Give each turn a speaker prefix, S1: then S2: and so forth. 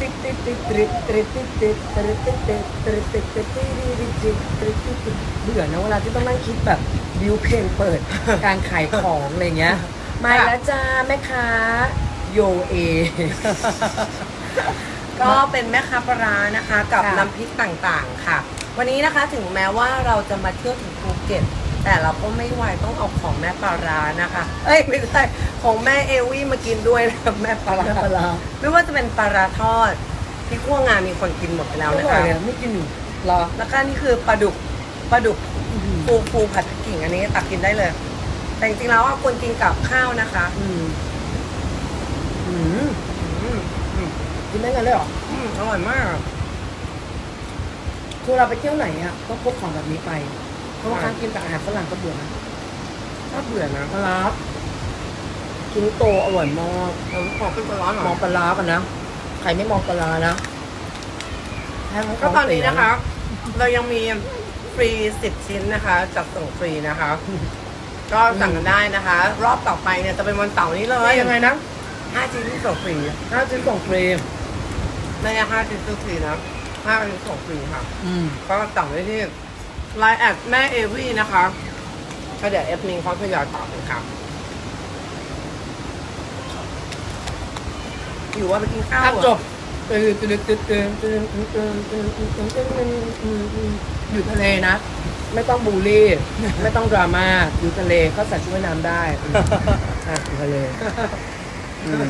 S1: ติ๊ดติ๊ดติ๊ดติ๊ดติ๊ดติ๊ดติ๊ดติ๊ดติ๊ดติ๊ดติ๊ดติ๊ดติ๊ดติ๊ดติ๊ดติ๊ดติ๊ดติ๊ดติ๊ดเบื่อนะเวลาที่ต้องนั่งคิดแบบบิวเพลงเปิด การขายของอะไรเงี้ยมาแล้วจ้าแม่ค้าโยเอ
S2: ก็เป็นแม่ค้าปลาร้านะคะ กับ
S1: ค่ะ
S2: น้ำพริกต่างๆค่ะ วันนี้นะคะถึงแม้ว่าเราจะมาเที่ยวถึงภูเก็ต แต่เราก็ไม่ไหวต้องเอาของแม่ปลาร้านะคะ เอ้ยไม่ใช่ของแม่เอวี่มากินด้วยนะคะแม่ปลาร้า
S1: แม่ปลาร้า
S2: ไม่ว่าจะเป็นปลาร้าทอดที่ขั้วงานมีคนกินหมดไปแล้ว
S1: ไม่
S2: นะ
S1: ไหว
S2: คะ
S1: เลยไม่กินหนูรอ
S2: แล้วก็นี่คือปลาดุกปลาดุกฟูฟูผัดพริกกิ่งอันนี้ตักกินได้เลย แต่จริงๆแล้วอะควรกินกับข้าวนะคะ
S1: อืมอืม
S2: อืมอืม
S1: กินได้กันเลยเหรอ
S2: อืมอร่อยมาก
S1: คือเราไปเที่ยวไหนอะต้องพกของแบบนี้ไป เพราะว่า
S2: ใช่
S1: การกินแต่อาหารฝรั่งก็เบื่อนะ
S2: ถ้าเบื่อนะ
S1: ปลาร้าชิ้นโตอร่อยมาก
S2: เราขอขึ้นปลาร้าหน่
S1: ม
S2: อ
S1: อง
S2: ย
S1: ปลาร้ากันนะใครไม่มองปลาร้านะแห้ง
S2: ก็ตอนนี้นะคะ เรายังมีฟรีสิบชิ้นนะคะจัดส่งฟรีนะคะ ก็สั่งกันได้นะคะ รอบต่อไปเนี่ยจะเป็นวันเสาร์นี้เล
S1: เอ้
S2: ย
S1: ยยังไงนะ
S2: ห้าชิ้นที่ส่งฟรี
S1: ห้าชิ้นส่งฟรี
S2: ไม่ใช่ห้าชิ้นส่งฟรีนะห้าชิ้นส่งฟรีค่ะ
S1: อืม
S2: ก็สั่งได้ที่ ไลน์แอดแม่เอวี่นะคะก็เดี๋ยวเอฟนิงเขาจะยอยตอบนะครับอยู่ว่าไปกินข้าวจอะ
S1: จบอยู่ทะเลนะ ไม่ต้องบูลลี่ ไม่ต้องดราม่าอยู่ทะเลก็ใส่ชุดว่ายน้ำได้อ่อยู่ทะเลอืม